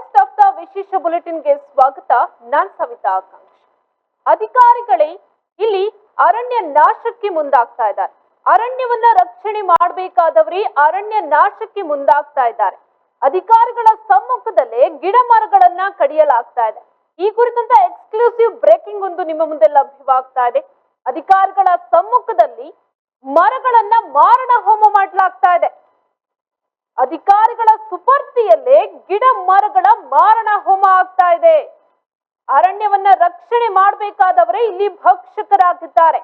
Of the ವಿಶೇಷ ಬುಲೆಟಿನ್ಗೆ ಸ್ವಾಗತ. ನಾನ್ ಸವಿತಾ ಆಕಾಂಕ್ಷ. ಅಧಿಕಾರಿಗಳೇ, ಇಲ್ಲಿ ಅರಣ್ಯ ನಾಶಕ್ಕೆ ಮುಂದಾಗ್ತಾ ಇದ್ದಾರೆ. ಅರಣ್ಯವನ್ನ ರಕ್ಷಣೆ ಮಾಡಬೇಕಾದವರೇ ಅರಣ್ಯ ನಾಶಕ್ಕೆ ಮುಂದಾಗ್ತಾ ಇದ್ದಾರೆ. ಅಧಿಕಾರಿಗಳ ಸಮ್ಮುಖದಲ್ಲೇ ಗಿಡ ಮರಗಳನ್ನ ಕಡಿಯಲಾಗ್ತಾ ಇದೆ. ಈ ಕುರಿತಂತ ಎಕ್ಸ್ಕ್ಲೂಸಿವ್ ಬ್ರೇಕಿಂಗ್ ಒಂದು ನಿಮ್ಮ ಮುಂದೆ ಲಭ್ಯವಾಗ್ತಾ ಇದೆ. ಅಧಿಕಾರಿಗಳ ಸಮ್ಮುಖದಲ್ಲಿ ಮರಗಳನ್ನ ಮಾರಣ ಹೋಮ ಮಾಡಲಾಗ್ತಾ ಇದೆ. ಅಧಿಕಾರಿಗಳ ಸುಪರ್ತಿಯಲ್ಲೇ ಗಿಡ ಮರಗಳ ಮಾರಣ ಹೋಮ ಆಗ್ತಾ ಇದೆ. ಅರಣ್ಯವನ್ನ ರಕ್ಷಣೆ ಮಾಡಬೇಕಾದವರೇ ಇಲ್ಲಿ ಭಕ್ಷಕರಾಗಿದ್ದಾರೆ.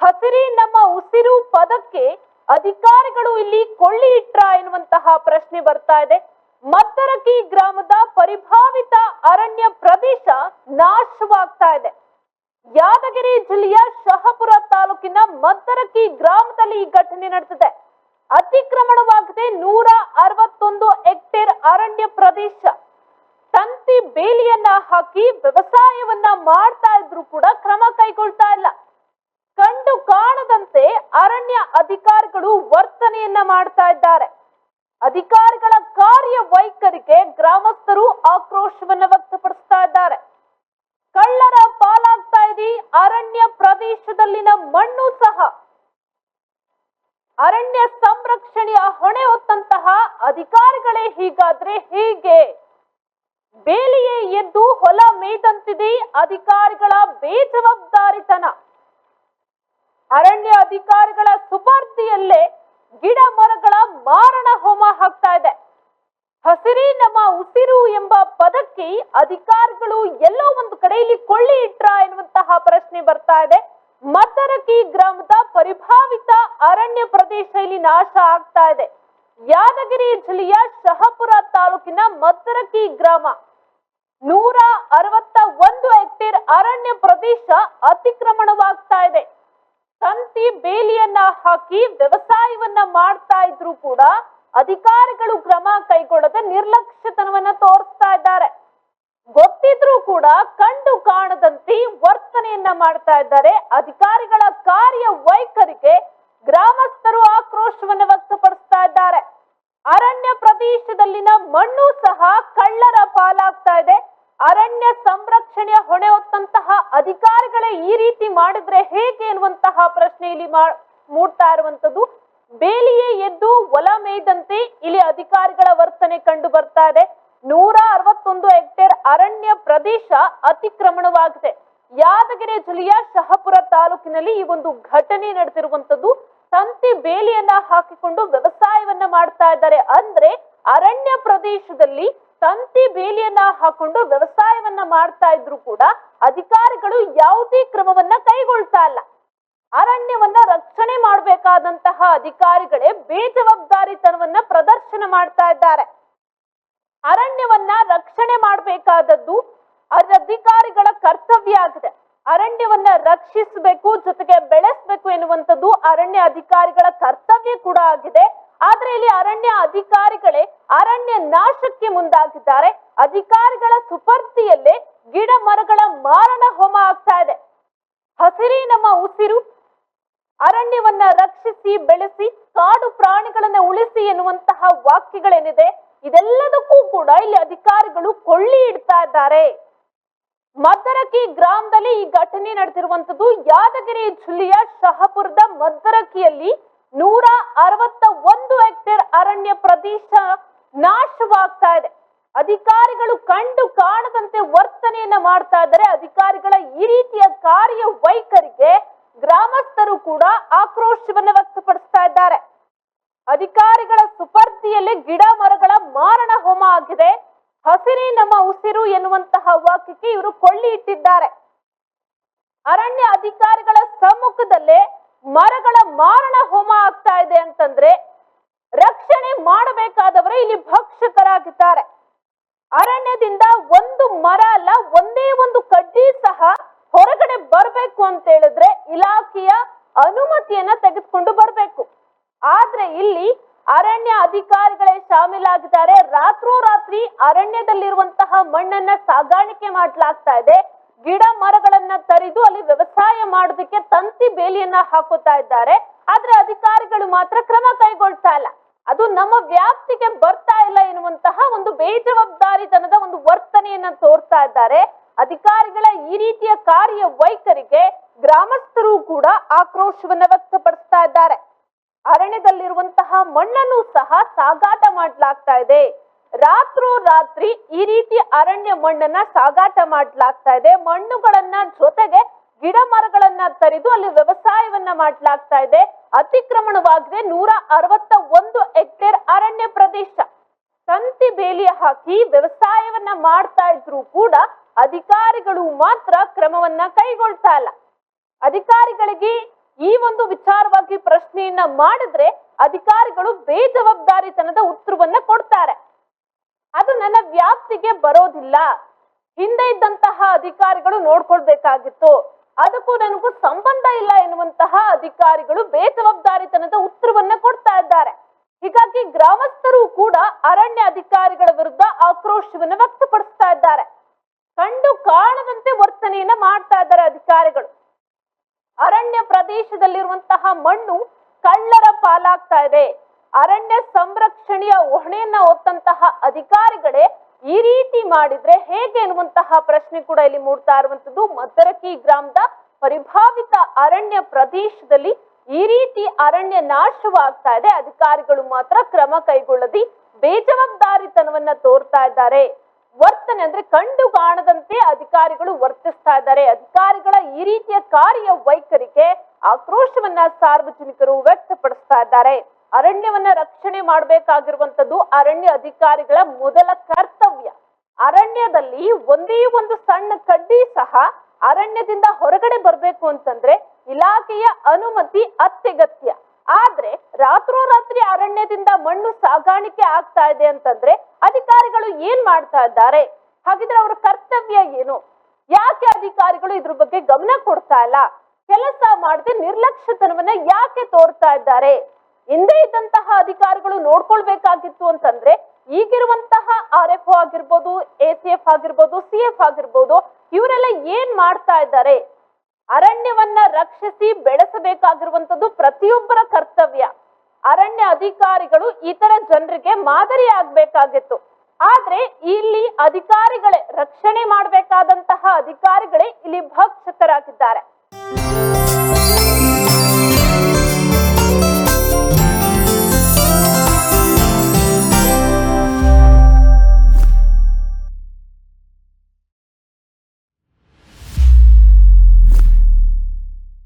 ಹಸಿರಿ ನಮ್ಮ ಉಸಿರು ಪದಕ್ಕೆ ಅಧಿಕಾರಿಗಳು ಇಲ್ಲಿ ಕೊಳ್ಳಿ ಇಟ್ರ ಎನ್ನುವಂತಹ ಪ್ರಶ್ನೆ ಬರ್ತಾ ಇದೆ. ಮದ್ದರಕಿ ಗ್ರಾಮದ ಪರಿಭಾವಿತ ಅರಣ್ಯ ಪ್ರದೇಶ ನಾಶವಾಗ್ತಾ ಇದೆ. ಯಾದಗಿರಿ ಜಿಲ್ಲೆಯ ಶಹಪುರ ತಾಲೂಕಿನ ಮದ್ದರಕಿ ಗ್ರಾಮದಲ್ಲಿ ಈ ಘಟನೆ ನಡೆದಿದೆ. ಅತಿಕ್ರಮಣವಾಗದೆ ನೂರ ಅರವತ್ತೊಂದು ಹೆಕ್ಟೇರ್ ಅರಣ್ಯ ಪ್ರದೇಶ. ತಂತಿ ಬೇಲಿಯನ್ನ ಹಾಕಿ ವ್ಯವಸಾಯವನ್ನ ಮಾಡ್ತಾ ಇದ್ರು ಕೂಡ ಕ್ರಮ ಕೈಗೊಳ್ತಾ ಇಲ್ಲ. ಕಂಡು ಕಾಣದಂತೆ ಅರಣ್ಯ ಅಧಿಕಾರಿಗಳು ವರ್ತನೆಯನ್ನ ಮಾಡ್ತಾ ಇದ್ದಾರೆ. ಅಧಿಕಾರಿಗಳ ಕಾರ್ಯ ವೈಖರಿಗೆ ಗ್ರಾಮಸ್ಥರು ಆಕ್ರೋಶವನ್ನ ವ್ಯಕ್ತಪಡಿಸ್ತಾ ಇದ್ದಾರೆ. ಕಳ್ಳರ ಪಾಲಾಗ್ತಾ ಇದೆ ಅರಣ್ಯ ಪ್ರದೇಶದಲ್ಲಿನ ಮಣ್ಣು ಸಹ ಅರಣ್ಯ ಸಂರಕ್ಷಣೆಯ ಹೊಣೆ ಹೊತ್ತಂತಹ ಅಧಿಕಾರಿಗಳೇ ಹೀಗಾದ್ರೆ ಹೀಗೆ? ಬೇಲಿಯೇ ಎದ್ದು ಹೊಲ ಮೇಯ್ದಂತಿದೆ ಅಧಿಕಾರಿಗಳ ಬೇಜವಾಬ್ದಾರಿತನ. ಅರಣ್ಯ ಅಧಿಕಾರಿಗಳ ಸುಪಾರ್ತಿಯಲ್ಲೇ ಗಿಡ ಮರಗಳ ಮಾರಣ ಹೋಮ ಹಾಕ್ತಾ ಇದೆ. ಹಸಿರಿ ನಮ್ಮ ಉಸಿರು ಎಂಬ ಪದಕ್ಕೆ ಅಧಿಕಾರಿಗಳು ಎಲ್ಲೋ ಒಂದು ಕಡೆಯಲ್ಲಿ ಕೊಳ್ಳಿ ಇಟ್ರ ಎನ್ನುವಂತಹ ಪ್ರಶ್ನೆ ಬರ್ತಾ ಇದೆ. ಮದ್ದರಕಿ ಗ್ರಾಮದ ಪರಿಭಾವಿತ ಅರಣ್ಯ ಪ್ರದೇಶ ಇಲ್ಲಿ ನಾಶ ಆಗ್ತಾ ಇದೆ. ಯಾದಗಿರಿ ಜಿಲ್ಲೆಯ ಶಹಪುರ ತಾಲೂಕಿನ ಮದ್ದರಕಿ ಗ್ರಾಮ. ನೂರ ಅರವತ್ತ ಒಂದು ಹೆಕ್ಟೇರ್ ಅರಣ್ಯ ಪ್ರದೇಶ ಅತಿಕ್ರಮಣವಾಗ್ತಾ ಇದೆ. ತಂತಿ ಬೇಲಿಯನ್ನ ಹಾಕಿ ವ್ಯವಸಾಯವನ್ನ ಮಾಡ್ತಾ ಇದ್ರು ಕೂಡ ಅಧಿಕಾರಿಗಳು ಕ್ರಮ ಕೈಗೊಳ್ಳದೆ ನಿರ್ಲಕ್ಷ್ಯತನವನ್ನ ತೋರಿಸ್ತಾ ಇದ್ದಾರೆ. ಗೊತ್ತಿದ್ರೂ ಕೂಡ ಕಂಡು ಕಾಣದಂತೆ ವರ್ತನೆಯನ್ನ ಮಾಡ್ತಾ ಇದ್ದಾರೆ. ಅಧಿಕಾರಿಗಳ ಕಾರ್ಯ ವೈಖರಿಗೆ ಗ್ರಾಮಸ್ಥರು ಆಕ್ರೋಶವನ್ನು ವ್ಯಕ್ತಪಡಿಸ್ತಾ ಇದ್ದಾರೆ. ಅರಣ್ಯ ಪ್ರದೇಶದಲ್ಲಿನ ಮಣ್ಣು ಸಹ ಕಳ್ಳರ ಪಾಲಾಗ್ತಾ ಇದೆ. ಅರಣ್ಯ ಸಂರಕ್ಷಣೆಯ ಹೊಣೆ ಹೊತ್ತಂತಹ ಅಧಿಕಾರಿಗಳೇ ಈ ರೀತಿ ಮಾಡಿದ್ರೆ ಹೇಗೆ ಎನ್ನುವಂತಹ ಪ್ರಶ್ನೆ ಇಲ್ಲಿ ಮೂಡ್ತಾ ಇರುವಂತದ್ದು ಬೇಲಿಯೇ ಎದ್ದು ಒಲ ಮೇಯ್ದಂತೆ ಇಲ್ಲಿ ಅಧಿಕಾರಿಗಳ ವರ್ತನೆ ಕಂಡು ಬರ್ತಾ ಇದೆ. ನೂರ ಅರವತ್ತೊಂದು ಹೆಕ್ಟೇರ್ ಅರಣ್ಯ ಪ್ರದೇಶ ಅತಿಕ್ರಮಣವಾಗಿದೆ. ಯಾದಗಿರಿ ಜಿಲ್ಲೆಯ ಶಹಾಪುರ ತಾಲೂಕಿನಲ್ಲಿ ಈ ಒಂದು ಘಟನೆ ನಡೆದಿರುವಂತದ್ದು ತಂತಿ ಬೇಲಿಯನ್ನ ಹಾಕಿಕೊಂಡು ವ್ಯವಸಾಯವನ್ನ ಮಾಡ್ತಾ ಇದ್ದಾರೆ. ಅಂದ್ರೆ ಅರಣ್ಯ ಪ್ರದೇಶದಲ್ಲಿ ತಂತಿ ಬೇಲಿಯನ್ನ ಹಾಕೊಂಡು ವ್ಯವಸಾಯವನ್ನ ಮಾಡ್ತಾ ಇದ್ರು ಕೂಡ ಅಧಿಕಾರಿಗಳು ಯಾವುದೇ ಕ್ರಮವನ್ನ ಕೈಗೊಳ್ತಾ ಇಲ್ಲ. ಅರಣ್ಯವನ್ನ ರಕ್ಷಣೆ ಮಾಡಬೇಕಾದಂತಹ ಅಧಿಕಾರಿಗಳೇ ಬೇಜವಾಬ್ದಾರಿತನವನ್ನ ಪ್ರದರ್ಶನ ಮಾಡ್ತಾ ಇದ್ದಾರೆ. ಅರಣ್ಯವನ್ನ ರಕ್ಷಣೆ ಮಾಡಬೇಕಾದದ್ದು ಅಧಿಕಾರಿಗಳ ಕರ್ತವ್ಯ ಆಗಿದೆ. ಅರಣ್ಯವನ್ನ ರಕ್ಷಿಸಬೇಕು, ಜೊತೆಗೆ ಬೆಳೆಸಬೇಕು ಎನ್ನುವಂಥದ್ದು ಅರಣ್ಯ ಅಧಿಕಾರಿಗಳ ಕರ್ತವ್ಯ ಕೂಡ ಆಗಿದೆ. ಆದ್ರೆ ಇಲ್ಲಿ ಅರಣ್ಯ ಅಧಿಕಾರಿಗಳೇ ಅರಣ್ಯ ನಾಶಕ್ಕೆ ಮುಂದಾಗಿದ್ದಾರೆ. ಅಧಿಕಾರಿಗಳ ಸುಪರ್ತಿಯಲ್ಲೇ ಗಿಡ ಮರಗಳ ಮಾರಣ ಹೋಮ ಆಗ್ತಾ ಇದೆ. ಹಸಿರಿ ನಮ್ಮ ಉಸಿರು ಅರಣ್ಯವನ್ನ ರಕ್ಷಿಸಿ, ಬೆಳೆಸಿ, ಕಾಡು ಪ್ರಾಣಿಗಳನ್ನ ಉಳಿಸಿ ಎನ್ನುವಂತಹ ವಾಕ್ಯಗಳೇನಿದೆ ಇದೆಲ್ಲದಕ್ಕೂ ಕೂಡ ಇಲ್ಲಿ ಅಧಿಕಾರಿಗಳು ಕೊಳ್ಳಿ ಇಡ್ತಾ ಇದ್ದಾರೆ. ಮದ್ದರಕಿ ಗ್ರಾಮದಲ್ಲಿ ಈ ಘಟನೆ ನಡೆದಿರುವಂತದ್ದು ಯಾದಗಿರಿ ಜಿಲ್ಲೆಯ ಶಹಪುರದ ಮದ್ದರಕಿಯಲ್ಲಿ ನೂರ ಅರವತ್ತ ಒಂದು ಹೆಕ್ಟೇರ್ ಅರಣ್ಯ ಪ್ರದೇಶ ನಾಶವಾಗ್ತಾ ಇದೆ. ಅಧಿಕಾರಿಗಳು ಕಂಡು ಕಾಣದಂತೆ ವರ್ತನೆಯನ್ನ ಮಾಡ್ತಾ ಇದ್ದಾರೆ. ಅಧಿಕಾರಿಗಳ ಈ ರೀತಿಯ ಕಾರ್ಯ ವೈಖರಿಗೆ ಗ್ರಾಮಸ್ಥರು ಕೂಡ ಆಕ್ರೋಶವನ್ನ ವ್ಯಕ್ತಪಡಿಸ್ತಾ ಇದ್ದಾರೆ. ಅಧಿಕಾರಿಗಳ ಸುಪರ್ದಿಯಲ್ಲಿ ಗಿಡ ಮರಗಳ ಮಾರಣ ಹೋಮ ಆಗಿದೆ. ಹಸಿರಿ ನಮ್ಮ ಉಸಿರು ಎನ್ನುವಂತಹ ವಾಕ್ಯಕ್ಕೆ ಇವರು ಕೊಳ್ಳಿ ಇಟ್ಟಿದ್ದಾರೆ. ಅರಣ್ಯ ಅಧಿಕಾರಿಗಳ ಸಮ್ಮುಖದಲ್ಲೇ ಮರಗಳ ಮಾರಣ ಹೋಮ ಆಗ್ತಾ ಇದೆ ಅಂತಂದ್ರೆ ರಕ್ಷಣೆ ಮಾಡಬೇಕಾದವರೇ ಇಲ್ಲಿ ಭಕ್ಷಕರಾಗಿದ್ದಾರೆ. ಅರಣ್ಯದಿಂದ ಒಂದು ಮರ ಅಲ್ಲ, ಒಂದೇ ಒಂದು ಕಡ್ಡಿ ಸಹ ಹೊರಗಡೆ ಬರಬೇಕು ಅಂತ ಹೇಳಿದ್ರೆ ಇಲಾಖೆಯ ಅನುಮತಿಯನ್ನ ತೆಗೆದುಕೊಂಡು ಬರಬೇಕು. ಆದ್ರೆ ಇಲ್ಲಿ ಅರಣ್ಯ ಅಧಿಕಾರಿಗಳೇ ಶಾಮೀಲಾಗಿದ್ದಾರೆ. ರಾತ್ರೋರಾತ್ರಿ ಅರಣ್ಯದಲ್ಲಿರುವಂತಹ ಮಣ್ಣನ್ನ ಸಾಗಾಣಿಕೆ ಮಾಡ್ಲಾಗ್ತಾ ಇದೆ. ಗಿಡ ಮರಗಳನ್ನ ತರಿದು ಅಲ್ಲಿ ವ್ಯವಸಾಯ ಮಾಡೋದಕ್ಕೆ ತಂತಿ ಬೇಲಿಯನ್ನ ಹಾಕೋತಾ ಇದ್ದಾರೆ. ಆದ್ರೆ ಅಧಿಕಾರಿಗಳು ಮಾತ್ರ ಕ್ರಮ ಕೈಗೊಳ್ತಾ ಇಲ್ಲ. ಅದು ನಮ್ಮ ವ್ಯಾಪ್ತಿಗೆ ಬರ್ತಾ ಇಲ್ಲ ಎನ್ನುವಂತಹ ಒಂದು ಬೇಜವಾಬ್ದಾರಿತನದ ಒಂದು ವರ್ತನೆಯನ್ನ ತೋರ್ತಾ ಇದ್ದಾರೆ. ಅಧಿಕಾರಿಗಳ ಈ ರೀತಿಯ ಕಾರ್ಯ ವೈಖರಿಗೆ ಗ್ರಾಮಸ್ಥರು ಕೂಡ ಆಕ್ರೋಶವನ್ನ ವ್ಯಕ್ತಪಡಿಸ್ತಾ ಇದ್ದಾರೆ. ಅರಣ್ಯದಲ್ಲಿರುವಂತಹ ಮಣ್ಣನ್ನು ಸಹ ಸಾಗಾಟ ಮಾಡಲಾಗ್ತಾ ಇದೆ. ರಾತ್ರೋ ರಾತ್ರಿ ಈ ರೀತಿ ಅರಣ್ಯ ಮಣ್ಣನ್ನ ಸಾಗಾಟ ಮಾಡಲಾಗ್ತಾ ಇದೆ. ಮಣ್ಣುಗಳನ್ನ ಜೊತೆಗೆ ಗಿಡ ಮರಗಳನ್ನ ತರಿದು ಅಲ್ಲಿ ವ್ಯವಸಾಯವನ್ನ ಮಾಡಲಾಗ್ತಾ ಇದೆ. ಅತಿಕ್ರಮಣವಾಗಿದೆ ನೂರ ಅರವತ್ತ ಒಂದು ಹೆಕ್ಟೇರ್ ಅರಣ್ಯ ಪ್ರದೇಶ. ತಂತಿ ಬೇಲಿ ಹಾಕಿ ವ್ಯವಸಾಯವನ್ನ ಮಾಡ್ತಾ ಇದ್ರು ಕೂಡ ಅಧಿಕಾರಿಗಳು ಮಾತ್ರ ಕ್ರಮವನ್ನ ಕೈಗೊಳ್ತಾ ಇಲ್ಲ. ಅಧಿಕಾರಿಗಳಿಗೆ ಈ ಒಂದು ವಿಚಾರವಾಗಿ ಪ್ರಶ್ನೆಯನ್ನ ಮಾಡಿದ್ರೆ ಅಧಿಕಾರಿಗಳು ಬೇಜವಾಬ್ದಾರಿತನದ ಉತ್ತರವನ್ನ ಕೊಡ್ತಾರೆ. ಅದು ನನ್ನ ವ್ಯಾಪ್ತಿಗೆ ಬರೋದಿಲ್ಲ. ಹಿಂದೆ ಇದ್ದಂತಹ ಅಧಿಕಾರಿಗಳು ನೋಡ್ಕೊಳ್ಬೇಕಾಗಿತ್ತು. ಅದಕ್ಕೂ ನನಗೂ ಸಂಬಂಧ ಇಲ್ಲ ಎನ್ನುವಂತಹ ಅಧಿಕಾರಿಗಳು ಬೇಜವಾಬ್ದಾರಿತನದ ಉತ್ತರವನ್ನ ಕೊಡ್ತಾ ಇದ್ದಾರೆ. ಹೀಗಾಗಿ ಗ್ರಾಮಸ್ಥರು ಕೂಡ ಅರಣ್ಯ ಅಧಿಕಾರಿಗಳ ವಿರುದ್ಧ ಆಕ್ರೋಶವನ್ನು ವ್ಯಕ್ತಪಡಿಸ್ತಾ ಇದ್ದಾರೆ. ಕಂಡು ಕಾಣದಂತೆ ವರ್ತನೆಯನ್ನ ಮಾಡ್ತಾ ಇದ್ದಾರೆ ಅಧಿಕಾರಿಗಳು. ಅರಣ್ಯ ಪ್ರದೇಶದಲ್ಲಿರುವಂತಹ ಮಣ್ಣು ಕಳ್ಳರ ಪಾಲಾಗ್ತಾ ಇದೆ. ಅರಣ್ಯ ಸಂರಕ್ಷಣೆಯ ಹೊಣೆಯನ್ನ ಹೊತ್ತಂತಹ ಅಧಿಕಾರಿಗಳೇ ಈ ರೀತಿ ಮಾಡಿದ್ರೆ ಹೇಗೆ ಎನ್ನುವಂತಹ ಪ್ರಶ್ನೆ ಕೂಡ ಇಲ್ಲಿ ಮೂಡ್ತಾ ಇರುವಂತದ್ದು ಮದ್ದರಕಿ ಗ್ರಾಮದ ಪರಿಭಾವಿತ ಅರಣ್ಯ ಪ್ರದೇಶದಲ್ಲಿ ಈ ರೀತಿ ಅರಣ್ಯ ನಾಶವಾಗ್ತಾ ಇದೆ. ಅಧಿಕಾರಿಗಳು ಮಾತ್ರ ಕ್ರಮ ಕೈಗೊಳ್ಳದಿ ಬೇಜವಾಬ್ದಾರಿತನವನ್ನ ತೋರ್ತಾ ಇದ್ದಾರೆ. ವರ್ತನೆ ಅಂದ್ರೆ ಕಂಡು ಕಾಣದಂತೆ ಅಧಿಕಾರಿಗಳು ವರ್ತಿಸ್ತಾ ಇದ್ದಾರೆ. ಅಧಿಕಾರಿಗಳ ಈ ರೀತಿಯ ಕಾರ್ಯ ವೈಖರಿಗೆ ಆಕ್ರೋಶವನ್ನ ಸಾರ್ವಜನಿಕರು ವ್ಯಕ್ತಪಡಿಸ್ತಾ ಇದ್ದಾರೆ. ಅರಣ್ಯವನ್ನ ರಕ್ಷಣೆ ಮಾಡಬೇಕಾಗಿರುವಂತದ್ದು ಅರಣ್ಯ ಅಧಿಕಾರಿಗಳ ಮೊದಲ ಕರ್ತವ್ಯ. ಅರಣ್ಯದಲ್ಲಿ ಒಂದೇ ಒಂದು ಸಣ್ಣ ಕಡ್ಡಿ ಸಹ ಅರಣ್ಯದಿಂದ ಹೊರಗಡೆ ಬರಬೇಕು ಅಂತಂದ್ರೆ ಇಲಾಖೆಯ ಅನುಮತಿ ಅತ್ಯಗತ್ಯ. ಆದ್ರೆ ರಾತ್ರೋರಾತ್ರಿ ಅರಣ್ಯದಿಂದ ಮಣ್ಣು ಸಾಗಾಣಿಕೆ ಆಗ್ತಾ ಇದೆ ಅಂತಂದ್ರೆ ಅಧಿಕಾರಿಗಳು ಏನ್ ಮಾಡ್ತಾ ಇದ್ದಾರೆ? ಹಾಗಿದ್ರೆ ಅವರ ಕರ್ತವ್ಯ ಏನು? ಯಾಕೆ ಅಧಿಕಾರಿಗಳು ಇದ್ರ ಬಗ್ಗೆ ಗಮನ ಕೊಡ್ತಾ ಇಲ್ಲ? ಕೆಲಸ ಮಾಡದೆ ನಿರ್ಲಕ್ಷ್ಯತನವನ್ನ ಯಾಕೆ ತೋರ್ತಾ ಇದ್ದಾರೆ? ಹಿಂದೆ ಇದ್ದಂತಹ ಅಧಿಕಾರಿಗಳು ನೋಡ್ಕೊಳ್ಬೇಕಾಗಿತ್ತು ಅಂತಂದ್ರೆ ಈಗಿರುವಂತಹ ಆರ್ ಎಫ್ ಆಗಿರ್ಬೋದು, ಎ ಸಿ ಎಫ್ ಆಗಿರ್ಬೋದು, ಸಿ ಎಫ್ ಆಗಿರ್ಬೋದು, ಇವರೆಲ್ಲ ಏನ್ ಮಾಡ್ತಾ ಇದ್ದಾರೆ? ಅರಣ್ಯವನ್ನ ರಕ್ಷಿಸಿ ಬೆಳೆಸಬೇಕಾಗಿರುವಂತದ್ದು ಪ್ರತಿಯೊಬ್ಬರ ಕರ್ತವ್ಯ. ಅರಣ್ಯ ಅಧಿಕಾರಿಗಳು ಇತರ ಜನರಿಗೆ ಮಾದರಿ ಆಗ್ಬೇಕಾಗಿತ್ತು. ಆದ್ರೆ ಇಲ್ಲಿ ಅಧಿಕಾರಿಗಳೇ, ರಕ್ಷಣೆ ಮಾಡಬೇಕಾದಂತಹ ಅಧಿಕಾರಿಗಳೇ ಇಲ್ಲಿ ಭಕ್ಷಕರಾಗಿದ್ದಾರೆ